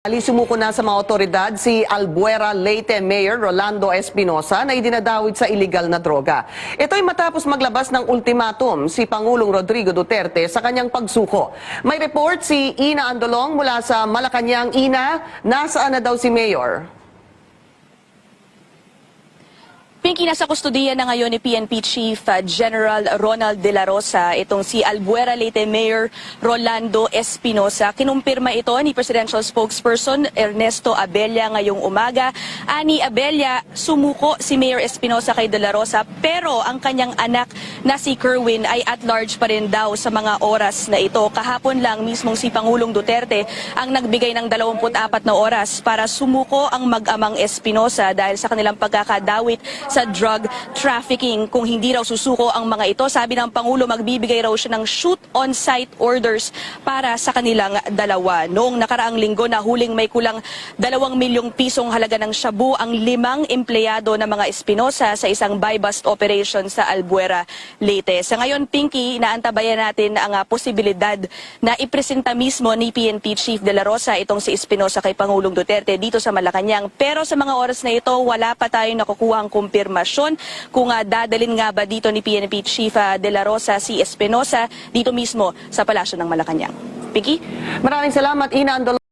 Ali sumuko na sa mga otoridad si Albuera Leyte Mayor Rolando Espinosa na idinadawit sa iligal na droga. Ito ay matapos maglabas ng ultimatum si Pangulong Rodrigo Duterte sa kanyang pagsuko. May report si Ina Andolong mula sa Malacanang. Ina, nasaan na daw si Mayor? Pinky, nasa kustudiya na ngayon ni PNP Chief uh, General Ronald De La Rosa itong si Albuera Leyte Mayor Rolando Espinosa. Kinumpirma ito ni Presidential Spokesperson Ernesto Abella ngayong umaga. Ani Abella, sumuko si Mayor Espinosa kay De La Rosa pero ang kanyang anak na si Kerwin ay at large pa rin daw sa mga oras na ito. Kahapon lang mismong si Pangulong Duterte ang nagbigay ng 24 na oras para sumuko ang mag-amang Espinosa dahil sa kanilang pagkakadawit sa drug trafficking. Kung hindi raw susuko ang mga ito, sabi ng Pangulo, magbibigay raw siya ng shoot-on-site orders para sa kanilang dalawa. Noong nakaraang linggo, nahuling may kulang 2 milyong pisong halaga ng shabu ang limang empleyado ng mga Espinosa sa isang buy-bust operation sa Albuera, Leyte. Sa ngayon, Pinky, naantabayan natin ang ah, posibilidad na ipresenta mismo ni PNP Chief De La Rosa itong si Espinosa kay Pangulong Duterte dito sa Malacanang. Pero sa mga oras na ito, wala pa tayong nakukuha ang kumpirmasyon kung ah, dadalin nga ba dito ni PNP Chief ah, De La Rosa si Espinosa dito mismo sa Palasyo ng Malacanang. Pinky? Maraming salamat, Ina Andolong.